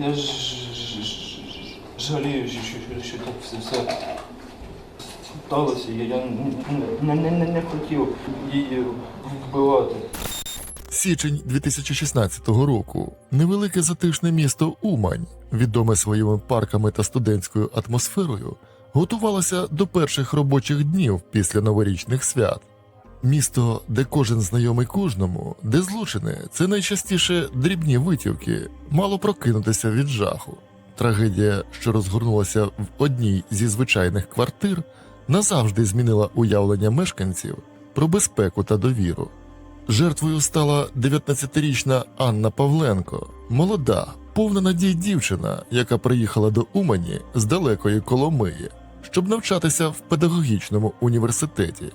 Я ж, жалію, що, що, так все, все сталося. Я, не, не, не хотів її вбивати. Січень 2016 року. Невелике затишне місто Умань, відоме своїми парками та студентською атмосферою, готувалося до перших робочих днів після новорічних свят. Місто, де кожен знайомий кожному, де злочини це найчастіше дрібні витівки, мало прокинутися від жаху. Трагедія, що розгорнулася в одній зі звичайних квартир, назавжди змінила уявлення мешканців про безпеку та довіру. Жертвою стала 19-річна Анна Павленко, молода, повна надій дівчина, яка приїхала до Умані з далекої Коломиї, щоб навчатися в педагогічному університеті.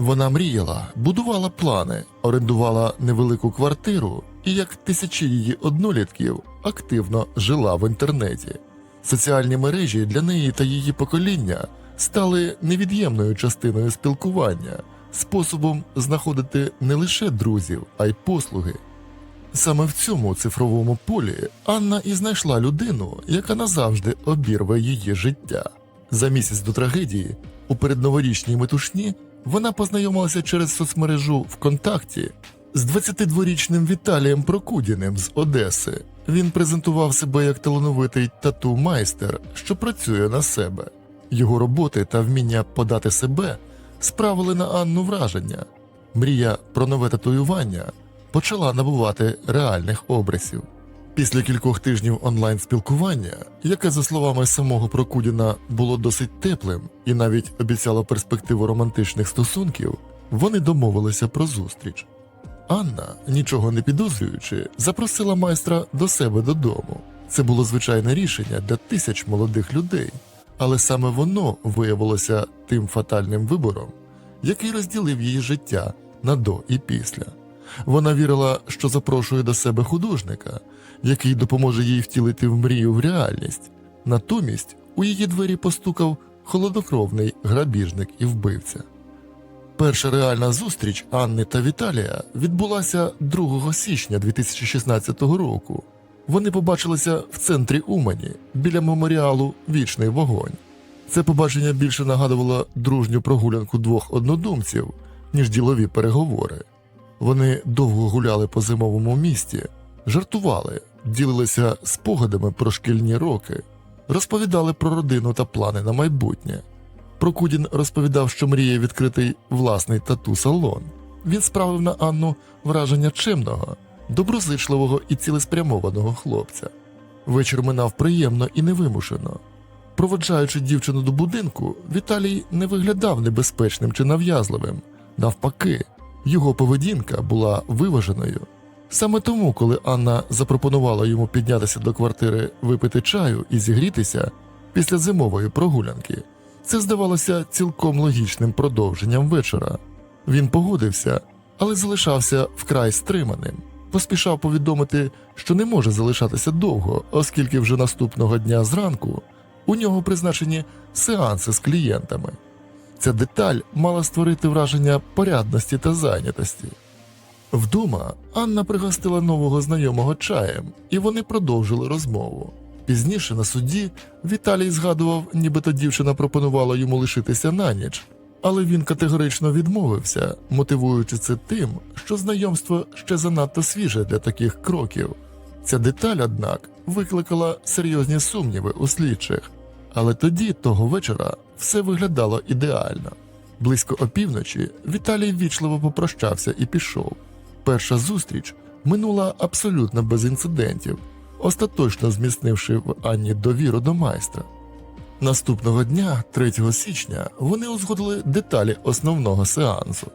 Вона мріяла, будувала плани, орендувала невелику квартиру і, як тисячі її однолітків, активно жила в інтернеті. Соціальні мережі для неї та її покоління стали невід'ємною частиною спілкування, способом знаходити не лише друзів, а й послуги. Саме в цьому цифровому полі Анна і знайшла людину, яка назавжди обірве її життя. За місяць до трагедії, у передноворічній метушні, вона познайомилася через соцмережу ВКонтакті з 22-річним Віталієм Прокудіним з Одеси. Він презентував себе як талановитий тату-майстер, що працює на себе. Його роботи та вміння подати себе справили на Анну враження. Мрія про нове татуювання почала набувати реальних обрисів. Після кількох тижнів онлайн спілкування, яке, за словами самого Прокудіна, було досить теплим і навіть обіцяло перспективу романтичних стосунків, вони домовилися про зустріч. Анна, нічого не підозрюючи, запросила майстра до себе додому. Це було звичайне рішення для тисяч молодих людей, але саме воно виявилося тим фатальним вибором, який розділив її життя на до і після. Вона вірила, що запрошує до себе художника, який допоможе їй втілити в мрію в реальність. Натомість у її двері постукав холоднокровний грабіжник і вбивця. Перша реальна зустріч Анни та Віталія відбулася 2 січня 2016 року. Вони побачилися в центрі Умані біля меморіалу Вічний вогонь. Це побачення більше нагадувало дружню прогулянку двох однодумців, ніж ділові переговори. Вони довго гуляли по зимовому місті, жартували, ділилися спогадами про шкільні роки, розповідали про родину та плани на майбутнє. Прокудін розповідав, що мріє відкрити власний тату-салон. Він справив на Анну враження чимного, доброзичливого і цілеспрямованого хлопця. Вечір минав приємно і невимушено. Проводжаючи дівчину до будинку, Віталій не виглядав небезпечним чи нав'язливим. Навпаки, його поведінка була виваженою. Саме тому, коли Анна запропонувала йому піднятися до квартири випити чаю і зігрітися після зимової прогулянки, це здавалося цілком логічним продовженням вечора. Він погодився, але залишався вкрай стриманим. Поспішав повідомити, що не може залишатися довго, оскільки вже наступного дня зранку у нього призначені сеанси з клієнтами. Ця деталь мала створити враження порядності та зайнятості. Вдома Анна пригостила нового знайомого чаєм, і вони продовжили розмову. Пізніше на суді Віталій згадував, нібито дівчина пропонувала йому лишитися на ніч, але він категорично відмовився, мотивуючи це тим, що знайомство ще занадто свіже для таких кроків. Ця деталь, однак, викликала серйозні сумніви у слідчих, але тоді, того вечора, все виглядало ідеально. Близько опівночі Віталій ввічливо попрощався і пішов. Перша зустріч минула абсолютно без інцидентів, остаточно зміцнивши в Анні довіру до майстра. Наступного дня, 3 січня, вони узгодили деталі основного сеансу.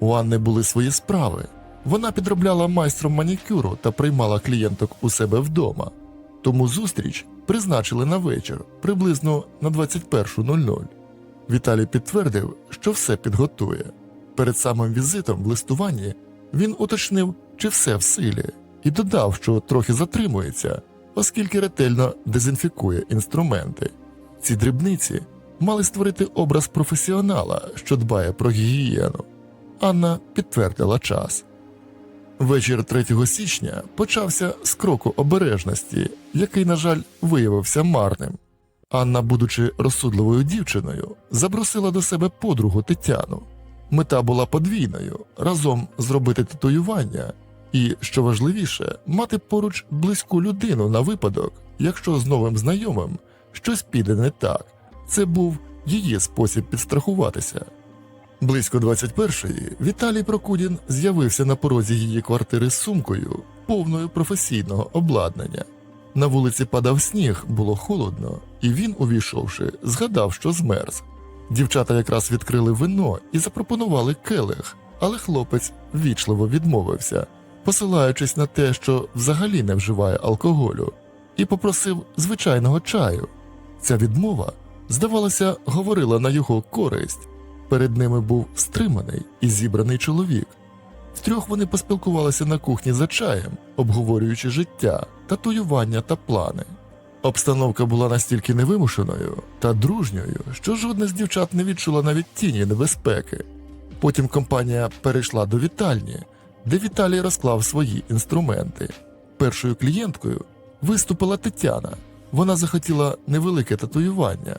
У Анни були свої справи. Вона підробляла майстром манікюру та приймала клієнток у себе вдома. Тому зустріч призначили на вечір, приблизно на 21.00. Віталій підтвердив, що все підготує. Перед самим візитом в листуванні він уточнив, чи все в силі, і додав, що трохи затримується, оскільки ретельно дезінфікує інструменти. Ці дрібниці мали створити образ професіонала, що дбає про гігієну. Анна підтвердила час. Вечір 3 січня почався з кроку обережності, який, на жаль, виявився марним. Анна, будучи розсудливою дівчиною, запросила до себе подругу Тетяну. Мета була подвійною разом зробити татуювання і, що важливіше, мати поруч близьку людину на випадок, якщо з новим знайомим щось піде не так. Це був її спосіб підстрахуватися. Близько 21-ї Віталій Прокудін з'явився на порозі її квартири з сумкою, повною професійного обладнання. На вулиці падав сніг, було холодно, і він, увійшовши, згадав, що змерз. Дівчата якраз відкрили вино і запропонували келих, але хлопець ввічливо відмовився, посилаючись на те, що взагалі не вживає алкоголю, і попросив звичайного чаю. Ця відмова, здавалося, говорила на його користь. Перед ними був стриманий і зібраний чоловік. Втрьох вони поспілкувалися на кухні за чаєм, обговорюючи життя, татуювання та плани. Обстановка була настільки невимушеною та дружньою, що жодна з дівчат не відчула навіть тіні небезпеки. Потім компанія перейшла до вітальні, де Віталій розклав свої інструменти. Першою клієнткою виступила Тетяна. Вона захотіла невелике татуювання.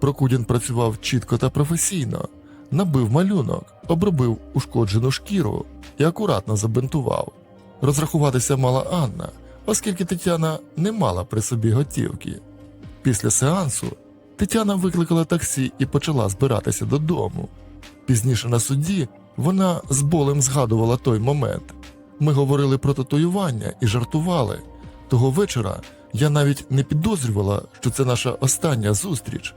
Прокудін працював чітко та професійно, набив малюнок, обробив ушкоджену шкіру і акуратно забинтував. Розрахуватися мала Анна, оскільки Тетяна не мала при собі готівки. Після сеансу Тетяна викликала таксі і почала збиратися додому. Пізніше на суді вона з болем згадувала той момент. Ми говорили про татуювання і жартували. Того вечора я навіть не підозрювала, що це наша остання зустріч.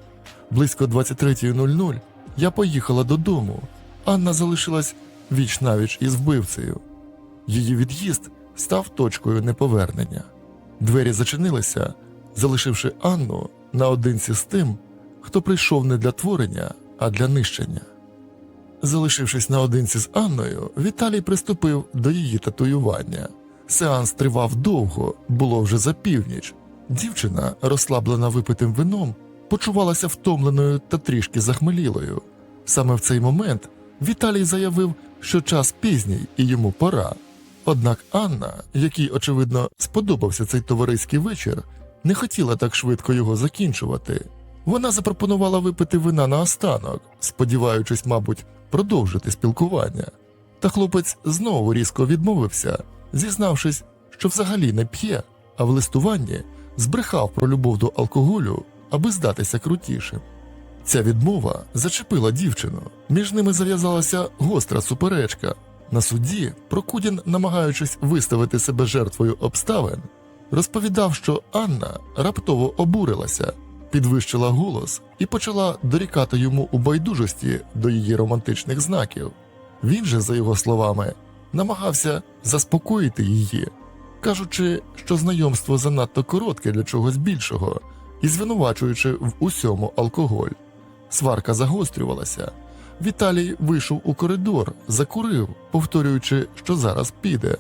Близько 23.00 я поїхала додому. Анна залишилась віч навіч із вбивцею. Її від'їзд став точкою неповернення. Двері зачинилися, залишивши Анну наодинці з тим, хто прийшов не для творення, а для нищення. Залишившись наодинці з Анною, Віталій приступив до її татуювання. Сеанс тривав довго, було вже за північ. Дівчина, розслаблена випитим вином, почувалася втомленою та трішки захмелілою. Саме в цей момент Віталій заявив, що час пізній і йому пора. Однак Анна, якій, очевидно, сподобався цей товариський вечір, не хотіла так швидко його закінчувати. Вона запропонувала випити вина наостанок, сподіваючись, мабуть, продовжити спілкування. Та хлопець знову різко відмовився, зізнавшись, що взагалі не п'є, а в листуванні збрехав про любов до алкоголю, аби здатися крутішим. Ця відмова зачепила дівчину. Між ними зав'язалася гостра суперечка. На суді Прокудін, намагаючись виставити себе жертвою обставин, розповідав, що Анна раптово обурилася, підвищила голос і почала дорікати йому у байдужості до її романтичних знаків. Він же, за його словами, намагався заспокоїти її, кажучи, що знайомство занадто коротке для чогось більшого, і звинувачуючи в усьому алкоголь. Сварка загострювалася. Віталій вийшов у коридор, закурив, повторюючи, що зараз піде.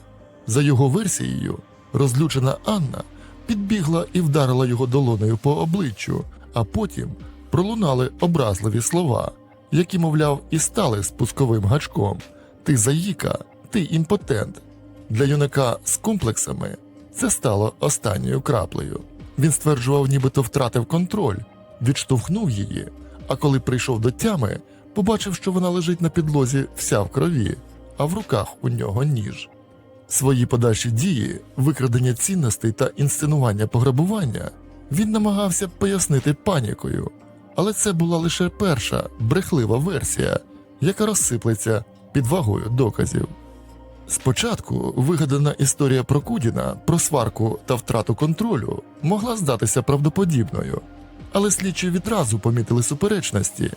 За його версією, розлючена Анна підбігла і вдарила його долонею по обличчю, а потім пролунали образливі слова, які, мовляв, і стали спусковим гачком. Ти заїка, ти імпотент. Для юнака з комплексами це стало останньою краплею. Він стверджував, нібито втратив контроль, відштовхнув її, а коли прийшов до тями, побачив, що вона лежить на підлозі вся в крові, а в руках у нього ніж. Свої подальші дії, викрадення цінностей та інсценування пограбування він намагався пояснити панікою, але це була лише перша брехлива версія, яка розсиплеться під вагою доказів. Спочатку вигадана історія про Кудіна про сварку та втрату контролю могла здатися правдоподібною, але слідчі відразу помітили суперечності.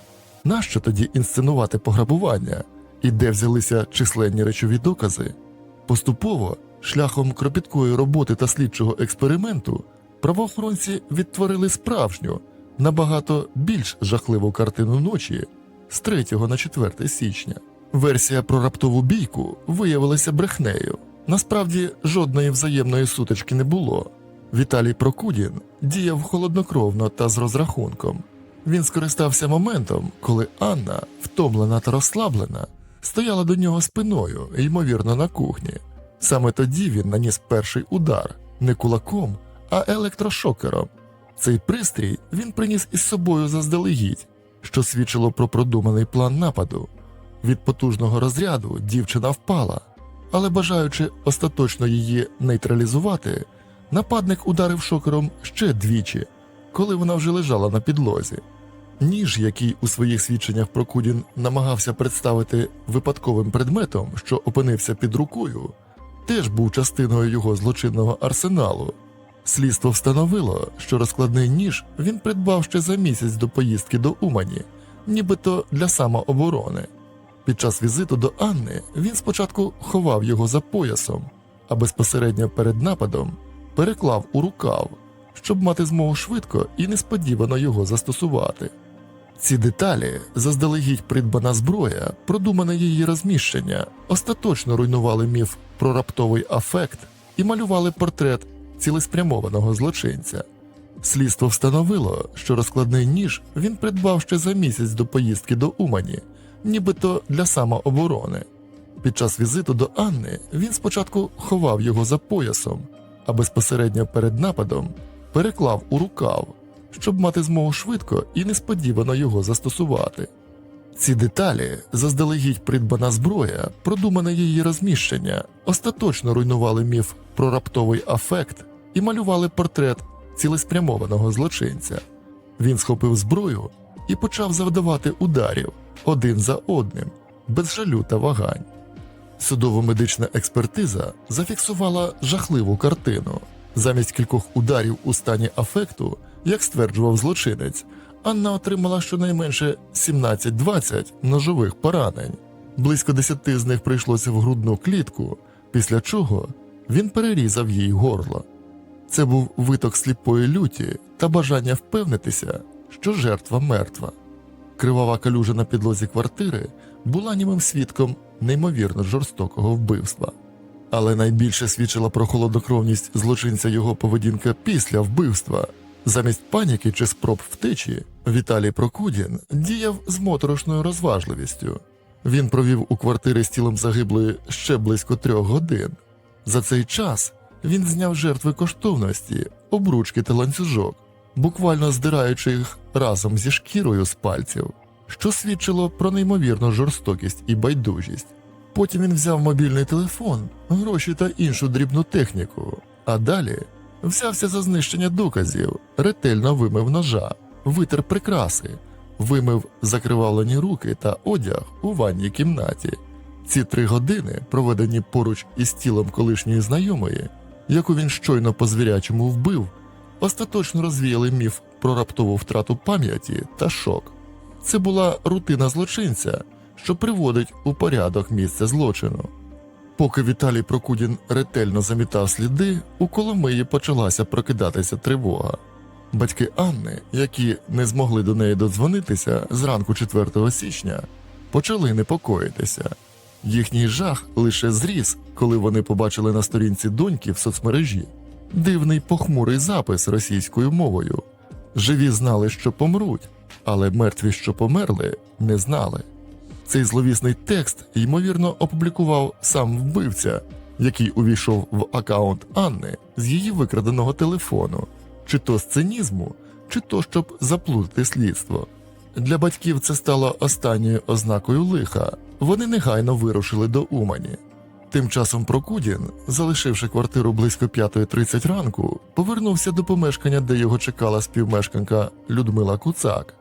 Нащо тоді інсценувати пограбування і де взялися численні речові докази? Поступово, шляхом кропіткої роботи та слідчого експерименту, правоохоронці відтворили справжню, набагато більш жахливу картину ночі з 3 на 4 січня. Версія про раптову бійку виявилася брехнею. Насправді жодної взаємної сутички не було. Віталій Прокудін діяв холоднокровно та з розрахунком. Він скористався моментом, коли Анна, втомлена та розслаблена, стояла до нього спиною, ймовірно, на кухні. Саме тоді він наніс перший удар не кулаком, а електрошокером. Цей пристрій він приніс із собою заздалегідь, що свідчило про продуманий план нападу. Від потужного розряду дівчина впала, але бажаючи остаточно її нейтралізувати, нападник ударив шокером ще двічі, коли вона вже лежала на підлозі. Ніж, який у своїх свідченнях Прокудін намагався представити випадковим предметом, що опинився під рукою, теж був частиною його злочинного арсеналу. Слідство встановило, що розкладний ніж він придбав ще за місяць до поїздки до Умані, нібито для самооборони. Під час візиту до Анни він спочатку ховав його за поясом, а безпосередньо перед нападом переклав у рукав, щоб мати змогу швидко і несподівано його застосувати. Ці деталі, заздалегідь придбана зброя, продумане її розміщення, остаточно руйнували міф про раптовий афект і малювали портрет цілеспрямованого злочинця. Слідство встановило, що розкладний ніж він придбав ще за місяць до поїздки до Умані, нібито для самооборони. Під час візиту до Анни він спочатку ховав його за поясом, а безпосередньо перед нападом переклав у рукав, щоб мати змогу швидко і несподівано його застосувати. Ці деталі, заздалегідь придбана зброя, продумане її розміщення, остаточно руйнували міф про раптовий афект і малювали портрет цілеспрямованого злочинця. Він схопив зброю і почав завдавати ударів один за одним, без жалю та вагань. Судово-медична експертиза зафіксувала жахливу картину. Замість кількох ударів у стані афекту, як стверджував злочинець, Анна отримала щонайменше 17-20 ножових поранень. Близько 10 з них прийшлося в грудну клітку, після чого він перерізав їй горло. Це був виток сліпої люті та бажання впевнитися, що жертва мертва. Кривава калюжа на підлозі квартири була німим свідком неймовірно жорстокого вбивства. Але найбільше свідчила про холоднокровність злочинця його поведінка після вбивства. Замість паніки чи спроб втечі Віталій Прокудін діяв з моторошною розважливістю. Він провів у квартирі з тілом загиблої ще близько трьох годин. За цей час він зняв жертви коштовності, обручки та ланцюжок, буквально здираючи їх разом зі шкірою з пальців, що свідчило про неймовірну жорстокість і байдужість. Потім він взяв мобільний телефон, гроші та іншу дрібну техніку, а далі взявся за знищення доказів, ретельно вимив ножа, витер прикраси, вимив закривавлені руки та одяг у ванній кімнаті. Ці три години, проведені поруч із тілом колишньої знайомої, яку він щойно по звірячому вбив, остаточно розвіяли міф про раптову втрату пам'яті та шок. Це була рутина злочинця, що приводить у порядок місце злочину. Поки Віталій Прокудін ретельно замітав сліди, у Коломиї почалася прокидатися тривога. Батьки Анни, які не змогли до неї додзвонитися зранку 4 січня, почали непокоїтися. Їхній жах лише зріс, коли вони побачили на сторінці доньки в соцмережі дивний похмурий запис російською мовою. Живі знали, що помруть, але мертві, що померли, не знали. Цей зловісний текст, ймовірно, опублікував сам вбивця, який увійшов в акаунт Анни з її викраденого телефону, чи то з цинізму, чи то щоб заплутати слідство. Для батьків це стало останньою ознакою лиха. Вони негайно вирушили до Умані. Тим часом Прокудін, залишивши квартиру близько 5.30 ранку, повернувся до помешкання, де його чекала співмешканка Людмила Куцак.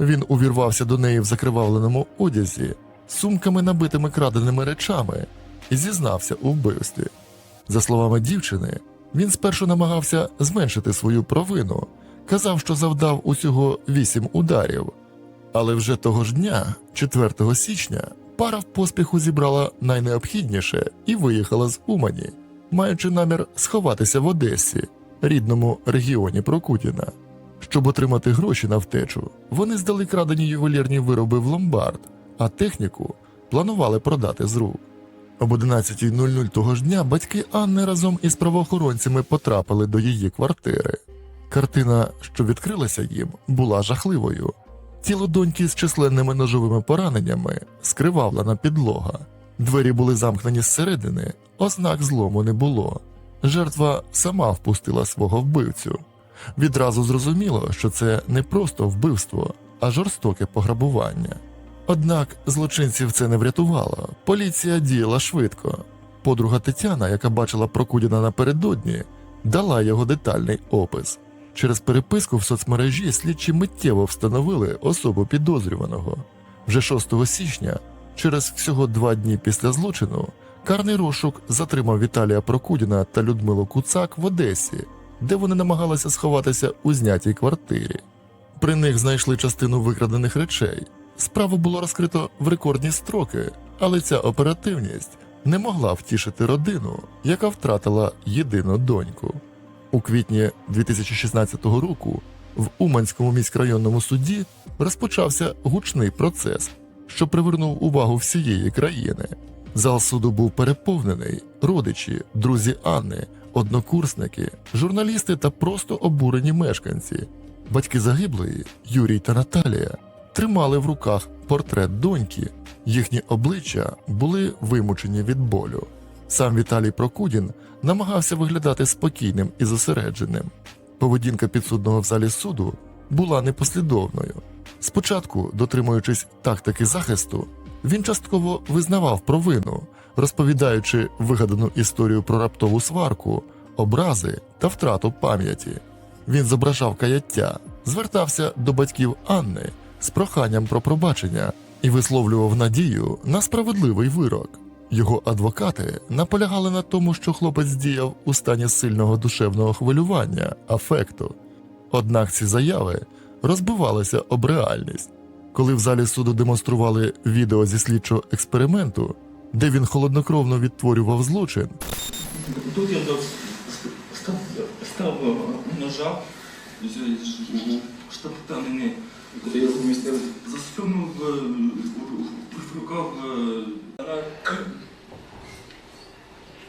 Він увірвався до неї в закривавленому одязі, сумками, набитими краденими речами, і зізнався у вбивстві. За словами дівчини, він спершу намагався зменшити свою провину, казав, що завдав усього вісім ударів. Але вже того ж дня, 4 січня, пара в поспіху зібрала найнеобхідніше і виїхала з Умані, маючи намір сховатися в Одесі, рідному регіоні Прокудіна. Щоб отримати гроші на втечу, вони здали крадені ювелірні вироби в ломбард, а техніку планували продати з рук. Об 11.00 того ж дня батьки Анни разом із правоохоронцями потрапили до її квартири. Картина, що відкрилася їм, була жахливою. Тіло доньки з численними ножовими пораненнями, скривавлена підлога, Двері були замкнені зсередини, ознак злому не було. Жертва сама впустила свого вбивцю. Відразу зрозуміло, що це не просто вбивство, а жорстоке пограбування. Однак злочинців це не врятувало. Поліція діяла швидко. Подруга Тетяна, яка бачила Прокудіна напередодні, дала його детальний опис. Через переписку в соцмережі слідчі миттєво встановили особу підозрюваного. Вже 6 січня, через всього два дні після злочину, карний розшук затримав Віталія Прокудіна та Людмилу Куцак в Одесі, де вони намагалися сховатися у знятій квартирі. При них знайшли частину викрадених речей. Справу було розкрито в рекордні строки, але ця оперативність не могла втішити родину, яка втратила єдину доньку. У квітні 2016 року в Уманському міськрайонному суді розпочався гучний процес, що привернув увагу всієї країни. Зал суду був переповнений родичі, друзі Анни, однокурсники, журналісти та просто обурені мешканці. Батьки загиблої, Юрій та Наталія, тримали в руках портрет доньки. Їхні обличчя були вимучені від болю. Сам Віталій Прокудін намагався виглядати спокійним і зосередженим. Поведінка підсудного в залі суду була непослідовною. Спочатку, дотримуючись тактики захисту, він частково визнавав провину, розповідаючи вигадану історію про раптову сварку, образи та втрату пам'яті. Він зображав каяття, звертався до батьків Анни з проханням про пробачення і висловлював надію на справедливий вирок. Його адвокати наполягали на тому, що хлопець діяв у стані сильного душевного хвилювання, афекту. Однак ці заяви розбивалися об реальність. Коли в залі суду демонстрували відео зі слідчого експерименту, де він холоднокровно відтворював злочин, Тут я став, став ножа, штаптанини, Куди його засунув е, в рукав. е, Вона кр-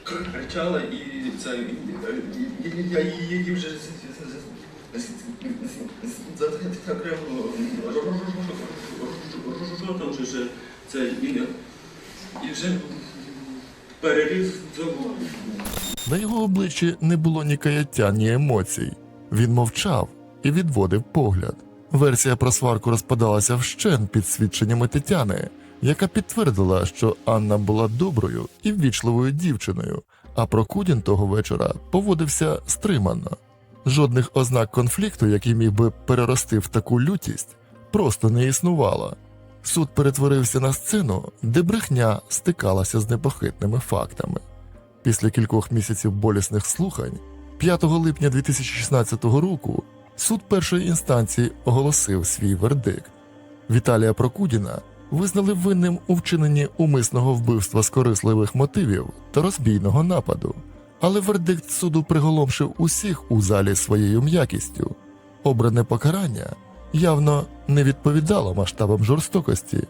кр- кричала і це. Я її вже ротом вже це і вже переріз зову. на його обличчі не було ні каяття, ні емоцій. Він мовчав і відводив погляд. Версія про сварку розпадалася вщен під свідченнями Тетяни, яка підтвердила, що Анна була доброю і ввічливою дівчиною, а Прокудін того вечора поводився стримано. Жодних ознак конфлікту, який міг би перерости в таку лютість, просто не існувало. Суд перетворився на сцену, де брехня стикалася з непохитними фактами. Після кількох місяців болісних слухань, 5 липня 2016 року, суд першої інстанції оголосив свій вердикт. Віталія Прокудіна визнали винним у вчиненні умисного вбивства з корисливих мотивів та розбійного нападу, але вердикт суду приголомшив усіх у залі своєю м'якістю. Обране покарання явно не відповідало масштабам жорстокості.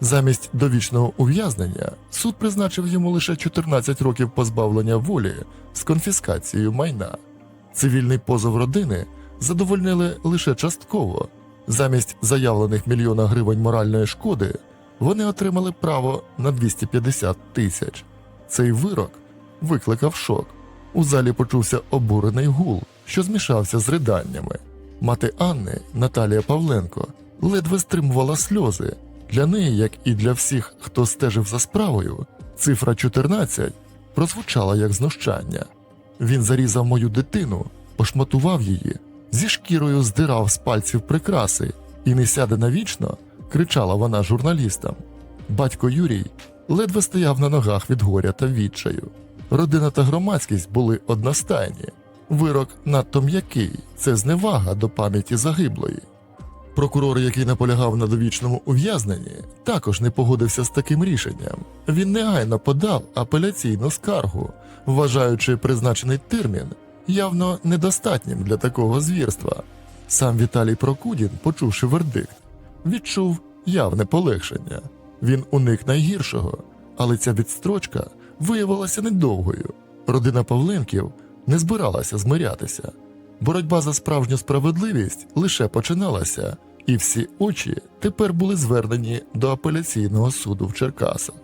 Замість довічного ув'язнення суд призначив йому лише 14 років позбавлення волі з конфіскацією майна. Цивільний позов родини задовольнили лише частково. Замість заявлених мільйона гривень моральної шкоди вони отримали право на 250 тисяч. Цей вирок викликав шок. У залі почувся обурений гул, що змішався з риданнями. Мати Анни, Наталія Павленко, ледве стримувала сльози. Для неї, як і для всіх, хто стежив за справою, цифра 14 прозвучала як знущання. Він зарізав мою дитину, пошматував її, зі шкірою здирав з пальців прикраси і не сяде навічно, кричала вона журналістам. Батько Юрій ледве стояв на ногах від горя та відчаю. Родина та громадськість були одностайні. Вирок надто м'який це зневага до пам'яті загиблої. Прокурор, який наполягав на довічному ув'язненні, також не погодився з таким рішенням. Він негайно подав апеляційну скаргу, вважаючи призначений термін явно недостатнім для такого звірства. Сам Віталій Прокудін, почувши вердикт, відчув явне полегшення. Він уник найгіршого, але ця відстрочка виявилася недовгою. Родина Павленків не збиралася змирятися. Боротьба за справжню справедливість лише починалася, і всі очі тепер були звернені до апеляційного суду в Черкасах.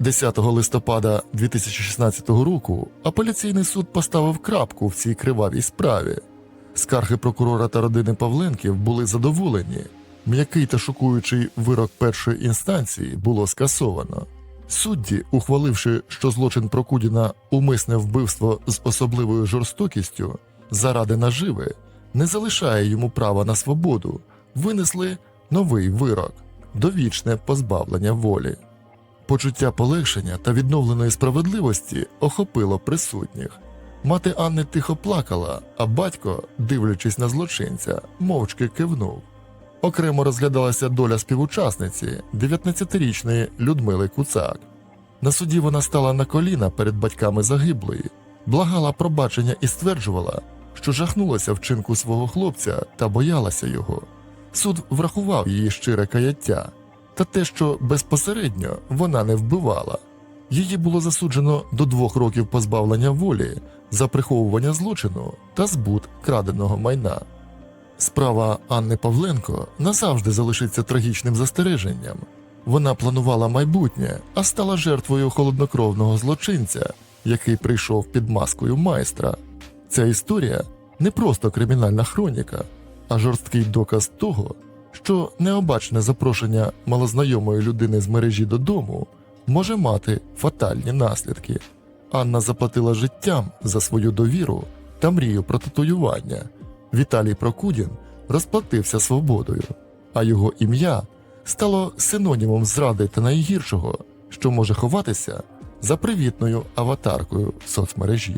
10 листопада 2016 року апеляційний суд поставив крапку в цій кривавій справі. Скарги прокурора та родини Павленків були задоволені. М'який та шокуючий вирок першої інстанції було скасовано. Судді, ухваливши, що злочин Прокудіна умисне вбивство з особливою жорстокістю заради наживи, не залишає йому права на свободу, винесли новий вирок довічне позбавлення волі. Почуття полегшення та відновленої справедливості охопило присутніх. Мати Анни тихо плакала, а батько, дивлячись на злочинця, мовчки кивнув. Окремо розглядалася доля співучасниці 19-річної Людмили Куцак. На суді вона стала на коліна перед батьками загиблої, благала пробачення і стверджувала, що жахнулася вчинку свого хлопця та боялася його. Суд врахував її щире каяття та те, що безпосередньо вона не вбивала. Її було засуджено до двох років позбавлення волі за приховування злочину та збут краденого майна. Справа Анни Павленко назавжди залишиться трагічним застереженням. Вона планувала майбутнє, а стала жертвою холоднокровного злочинця, який прийшов під маскою майстра. Ця історія не просто кримінальна хроніка, а жорсткий доказ того, що необачне запрошення малознайомої людини з мережі додому може мати фатальні наслідки. Анна заплатила життям за свою довіру та мрію про татуювання. Віталій Прокудін розплатився свободою, а його ім'я стало синонімом зради та найгіршого, що може ховатися за привітною аватаркою соцмережі.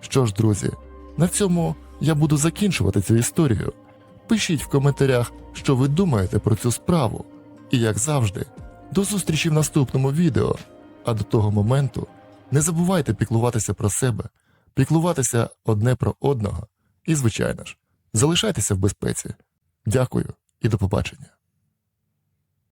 Що ж, друзі, на цьому я буду закінчувати цю історію. Пишіть в коментарях, що ви думаєте про цю справу. І як завжди, до зустрічі в наступному відео. А до того моменту не забувайте піклуватися про себе, піклуватися одне про одного. І, звичайно ж, залишайтеся в безпеці. Дякую і до побачення.